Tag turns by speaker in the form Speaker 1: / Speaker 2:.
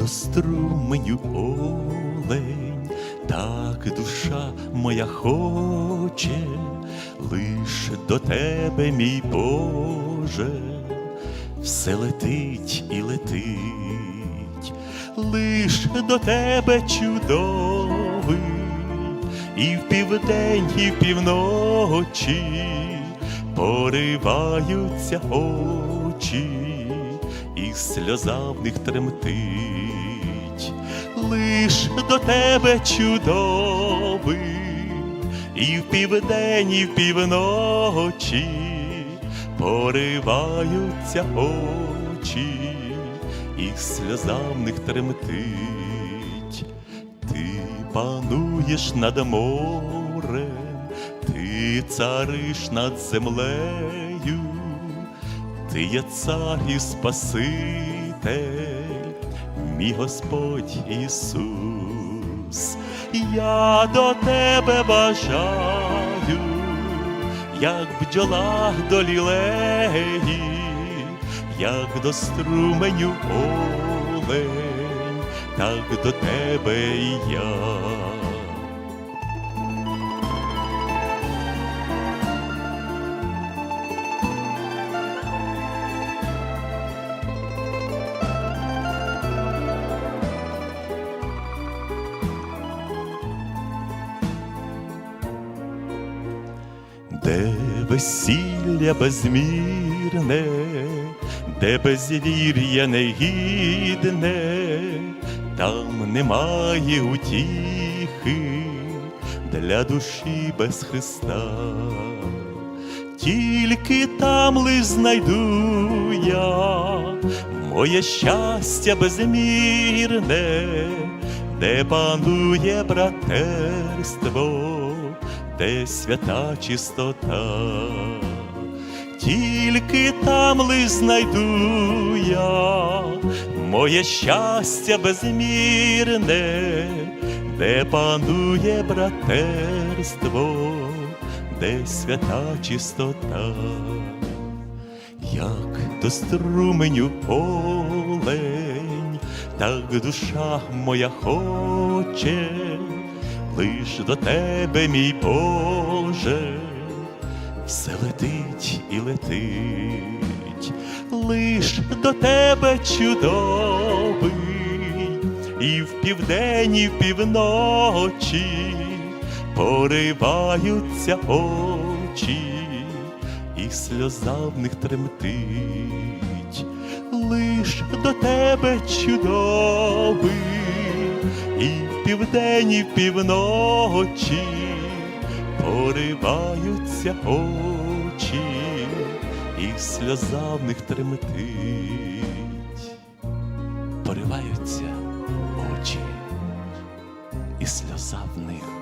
Speaker 1: до струменю олень, так душа моя хоче, лиш до тебе, мій Боже, все летить і летить, лиш до тебе чудовий, і в південь, і в півночі пориваються очі, сльоза в них тремтить, лиш до тебе чудовий, і в південь, і в півночі пориваються очі, і сльоза в них тремтить. Ти пануєш над морем, ти цариш над землею, ти є цар і Спаситель, мій Господь Ісус, я до тебе бажаю, як бджола до лілеї, як до струменю олень, так до тебе і я. Де весілля безмірне, де безвір'я негідне, там немає утіхи для душі без Христа. Тільки там лиш знайду я моє щастя безмірне, де панує братерство, де свята чистота, тільки там лиш знайду я моє щастя безмірне, де панує братерство, де свята чистота, як до струменю олень, так душа моя хоче лиш до тебе, мій Боже, все летить і летить, лиш до тебе чудовий, і в південь, і в півночі пориваються очі, і сльоза в них тремтить, лиш до тебе чудовий і в південь, і в півночі пориваються очі, і сльоза в них тремтить, пориваються очі, і сльоза в них